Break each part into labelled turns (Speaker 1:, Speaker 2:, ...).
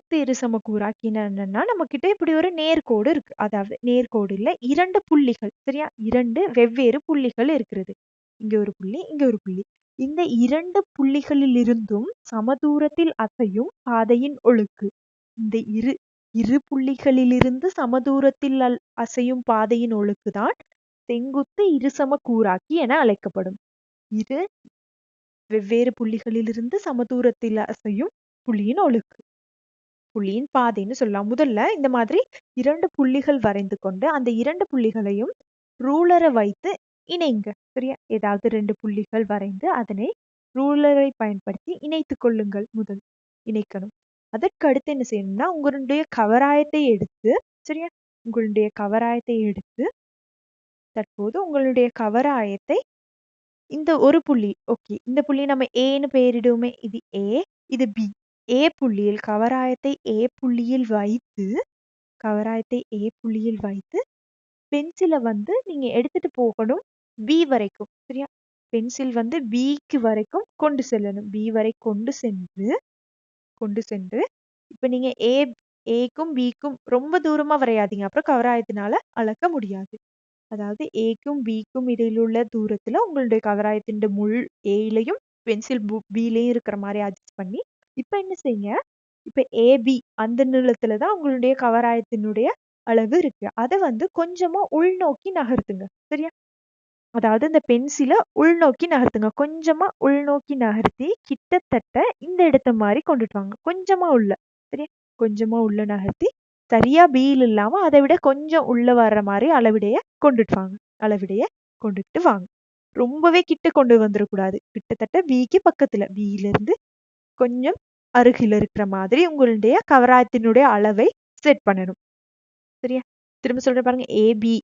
Speaker 1: செங்குத்து சமக்கூறாக்கினா கூறாக்கினா நம்ம கிட்ட இப்படி ஒரு நேர்கோடு இருக்கு. அதாவது நேர்கோடு இல்ல இரண்டு புள்ளிகள் சரியா? இரண்டு வெவ்வேறு புள்ளிகள் இருக்கிறது. இங்க ஒரு புள்ளி இங்க ஒரு புள்ளி. இந்த இரண்டு புள்ளிகளிலிருந்தும் சமதூரத்தில் அசையும் பாதையின் ஒழுக்கு. இந்த இரு இரு புள்ளிகளிலிருந்து சமதூரத்தில் அசையும் பாதையின் ஒழுக்குதான் செங்குத்து இருசம கூறாக்கி என அழைக்கப்படும். இரு வெவ்வேறு புள்ளிகளிலிருந்து சமதூரத்தில் அசையும் புள்ளியின் ஒழுக்கு. புள்ளியின் பாதைன்னு சொல்லலாம். முதல்ல இந்த மாதிரி இரண்டு புள்ளிகள் வரைந்து கொண்டு அந்த இரண்டு புள்ளிகளையும் ரூலரை வைத்து இணைங்க. சரியா? ஏதாவது ரெண்டு புள்ளிகள் வரைந்து அதனை ரூலரை பயன்படுத்தி இணைத்துக் கொள்ளுங்கள் முதல். இணைக்கணும். அதற்கு அடுத்து என்ன செய்யணும்னா உங்களுடைய கவராயத்தை எடுத்து சரியா? உங்களுடைய கவராயத்தை எடுத்து தற்போது உங்களுடைய கவராயத்தை இந்த ஒரு புள்ளி ஓகே இந்த புள்ளி நம்ம ஏன்னு பெயரிடுவோமே இது ஏ இது பி ஏ புள்ளியில் கவராயத்தை ஏ புள்ளியில் வைத்து கவராயத்தை ஏ புள்ளியில் வைத்து பென்சிலை வந்து நீங்க எடுத்துட்டு போகணும் பி வரைக்கும் சரியா? பென்சில் வந்து பிக்கு வரைக்கும் கொண்டு செல்லணும். பி வரை கொண்டு சென்று கொண்டு சென்று இப்போ நீங்கள் ஏ ஏக்கும் பிக்கும் ரொம்ப தூரமாக வரையாதீங்க. அப்புறம் கவராயத்தினால அளக்க முடியாது. அதாவது ஏக்கும் பிக்கும் இடையிலுள்ள உள்ள உங்களுடைய கவராயத்தின் முள் ஏலையும் பென்சில் பிலையும் இருக்கிற மாதிரி அட்ஜஸ்ட் பண்ணி இப்போ என்ன செய்யுங்க? இப்போ ஏபி அந்த நீளத்துல தான் உங்களுடைய கவராயத்தினுடைய அளவு இருக்கு. அதை வந்து கொஞ்சமா உள்நோக்கி நகர்த்துங்க. சரியா? அதாவது இந்த பென்சிலை உள்நோக்கி நகர்த்துங்க. கொஞ்சமா உள்நோக்கி நகர்த்தி கிட்டத்தட்ட இந்த இடத்த மாதிரி கொண்டுட்டு வாங்க. கொஞ்சமா உள்ள. சரியா? கொஞ்சமா உள்ள நகர்த்தி சரியா பீல் இல்லாம அதை விட கொஞ்சம் உள்ள வர்ற மாதிரி அளவிடைய கொண்டுட்டு வாங்க. அளவிடைய கொண்டுட்டு வாங்க. ரொம்பவே கிட்ட கொண்டு வந்துடக்கூடாது. கிட்டத்தட்ட பிக்கு பக்கத்துல. பியில இருந்து கொஞ்சம் அருகில் இருக்கிற மாதிரி உங்களுடைய கவராயத்தினுடைய அளவை செட் பண்ணணும். சரியா? திரும்ப சொல்ற பாருங்க. ஏபி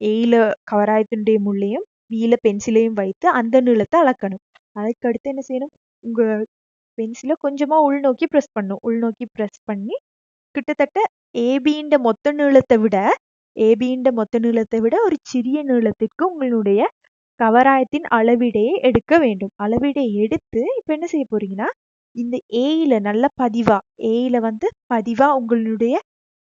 Speaker 1: ஏல கவராயத்தினுடைய முள்ளையும் பியில பென்சிலையும் வைத்து அந்த நீளத்தை அளக்கணும். அதுக்கு அடுத்து என்ன செய்யணும்? உங்க பென்சிலை கொஞ்சமா உள்நோக்கி ப்ரெஸ் பண்ணும் உள்நோக்கி ப்ரெஸ் பண்ணி கிட்டத்தட்ட ஏபின்ற மொத்த நீளத்தை விட ஏபின்ற மொத்த நீளத்தை விட ஒரு சிறிய நீளத்திற்கு உங்களுடைய கவராயத்தின் அளவிடையே எடுக்க வேண்டும். அளவிடை எடுத்து இப்ப என்ன செய்ய போறீங்கன்னா இந்த ஏயில நல்ல பதிவா ஏயில வந்து பதிவா உங்களுடைய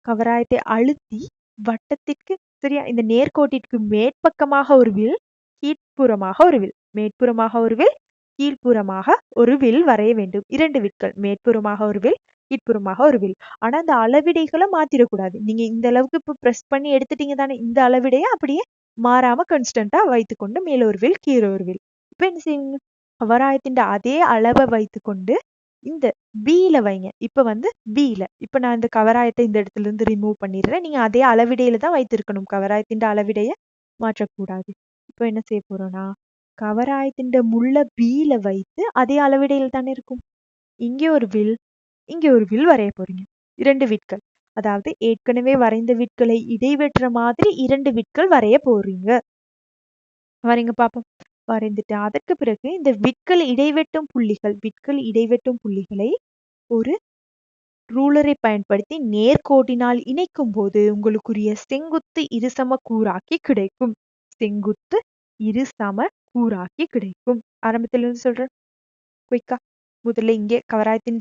Speaker 1: கவராயத்தை அழுத்தி வட்டத்திற்கு சரியா இந்த நேர்கோட்டிற்கு மேற்பக்கமாக ஒரு வில் கீழ்ப்புறமாக ஒரு வில். மேற்புறமாக ஒரு வில் கீழ்ப்புறமாக ஒரு வில் வரைய வேண்டும். இரண்டு விற்கள் மேற்புறமாக ஒரு வில் கீழ்ப்புறமாக ஒரு வில். ஆனா அந்த அளவிடைகளை மாத்திரக்கூடாது. நீங்க இந்த அளவுக்கு இப்ப ப்ரெஸ் பண்ணி எடுத்துட்டீங்க தானே இந்த அளவிடையை அப்படியே மாறாம கன்ஸ்டன்டா வைத்துக்கொண்டு மேல ஒரு வில் கீழே ஒரு வில். இப்ப என்ன செய்வீங்க? கவராயத்தின் அதே அளவை வைத்துக்கொண்டு இந்த பில வைங்க. இப்ப வந்து பில இப்ப நான் இந்த கவராயத்தை இந்த இடத்துல இருந்து ரிமூவ் பண்ணிடுறேன். நீங்க அதே அளவிடையில தான் வைத்திருக்கணும். கவராயத்தின் அளவிடைய மாற்றக்கூடாது. இப்போ என்ன செய்ய போறோம்னா கவராயத்தின் முள்ள பில வைத்து அதே அளவிடையில தானே இருக்கும். இங்கே ஒரு வில் இங்கே ஒரு வில் வரைய போறீங்க. இரண்டு விட்கள். அதாவது ஏற்கனவே வரைந்த விட்களை இடைவெற்ற மாதிரி இரண்டு விட்கள் வரைய போறீங்க. வரைங்க பாப்போம். வரைந்துட்டு அதற்கு பிறகு இந்த விட்கள் இடைவெட்டும் புள்ளிகள் விட்கள் இடைவெட்டும் புள்ளிகளை ஒரு ரூலரை பயன்படுத்தி நேர்கோட்டினால் இணைக்கும் போது உங்களுக்குரிய செங்குத்து இருசம கூறாக்கி கிடைக்கும். செங்குத்து இருசம கூறாக்கி கிடைக்கும். ஆரம்பத்துல இருந்து சொல்றேன். குயிக்கா முதல்ல இங்கே கவராயத்தின்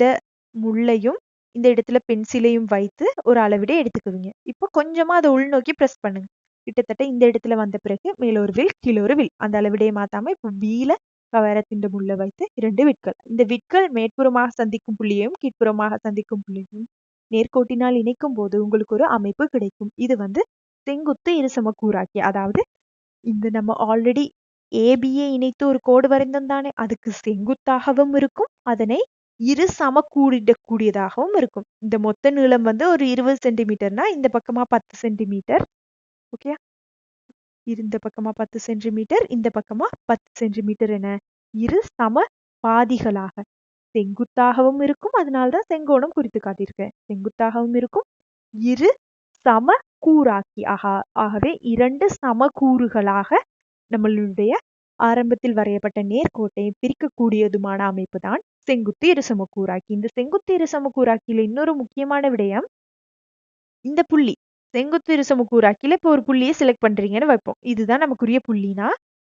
Speaker 1: முள்ளையும் இந்த இடத்துல பென்சிலையும் வைத்து ஒரு அளவிட எடுத்துக்குவீங்க. இப்போ கொஞ்சமா அதை உள்நோக்கி ப்ரெஸ் பண்ணுங்க. கிட்டத்தட்ட இந்த இடத்துல வந்த பிறகு மேலொரு வில் கீழொரு வில். அந்த அளவிடையே மாத்தாம இப்போ வீல கவரத்தின் முள்ள வைத்து இரண்டு விட்கள். இந்த விட்கள் மேற்புறமாக சந்திக்கும் புள்ளியையும் கீழ்ப்புறமாக சந்திக்கும் புள்ளியையும் நேர்கோட்டினால் இணைக்கும் போது உங்களுக்கு ஒரு அமைப்பு கிடைக்கும். இது வந்து செங்குத்து இருசம கூறாக்கி. அதாவது இந்த நம்ம ஆல்ரெடி ஏபியை இணைத்து ஒரு கோடு வரைந்தோம் தானே. அதுக்கு செங்குத்தாகவும் இருக்கும் அதனை இரு சம கூடிடக்கூடியதாகவும் இருக்கும். இந்த மொத்த நீளம் வந்து ஒரு இருபது சென்டிமீட்டர்னா இந்த பக்கமா பத்து சென்டிமீட்டர். ஓகே இந்த பக்கமா பத்து சென்டிமீட்டர் இந்த பக்கமா பத்து சென்டிமீட்டர் என இரு சம பாதிகளாக. செங்குத்தாகவும் இருக்கும் அதனால்தான் செங்கோணம் குறித்து காட்டியிருக்கேன் செங்குத்தாகவும் இருக்கும் இரு சம கூறாக்கி ஆகா ஆகவே இரண்டு சம கூறுகளாக நம்மளுடைய ஆரம்பத்தில் வரையப்பட்ட நேர்கோட்டை பிரிக்கக்கூடியதுமான அமைப்பு தான் செங்குத்து இருசம கூறாக்கி. இந்த செங்குத்து இருசம கூறாக்கியில இன்னொரு முக்கியமான விடயம் இந்த புள்ளி. செங்குத்து இருசம இப்போ ஒரு புள்ளியை செலக்ட் பண்றீங்கன்னு வைப்போம். இதுதான் நமக்குரிய புள்ளினா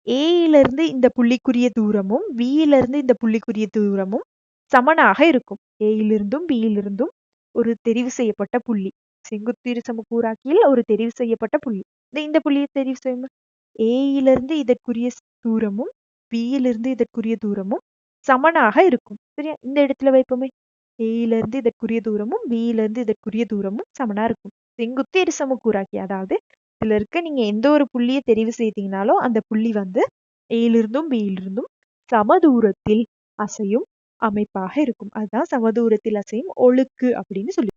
Speaker 1: ஏயிலிருந்து இந்த புள்ளிக்குரிய தூரமும் வியிலிருந்து இந்த புள்ளிக்குரிய தூரமும் சமனாக இருக்கும். ஏயிலிருந்தும் பியிலிருந்தும் ஒரு தெரிவு செய்யப்பட்ட புள்ளி. செங்குத்து இருசமக்கூறாக்கியில் ஒரு தெரிவு செய்யப்பட்ட புள்ளி. இந்த இந்த புள்ளியை தெரிவு செய்யும் ஏயிலிருந்து இதற்குரிய தூரமும் பியிலிருந்து இதற்குரிய தூரமும் சமனாக இருக்கும். சரியா? இந்த இடத்துல வைப்போமே. ஏயிலிருந்து இதற்குரிய தூரமும் பியிலிருந்து இதற்குரிய தூரமும் சமனா இருக்கும். செங்குத்து இருசமக்கூறாக்கி அதாவது இதுல இருக்க நீங்க எந்த ஒரு புள்ளியை தெரிவு செய்தீங்கனாலும் அந்த புள்ளி வந்து ஏலிருந்தும் பியிலிருந்தும் சமதூரத்தில் அசையும் அமைப்பாக இருக்கும். அதுதான் சமதூரத்தில் அசையும் ஒழுக்கு அப்படின்னு சொல்லி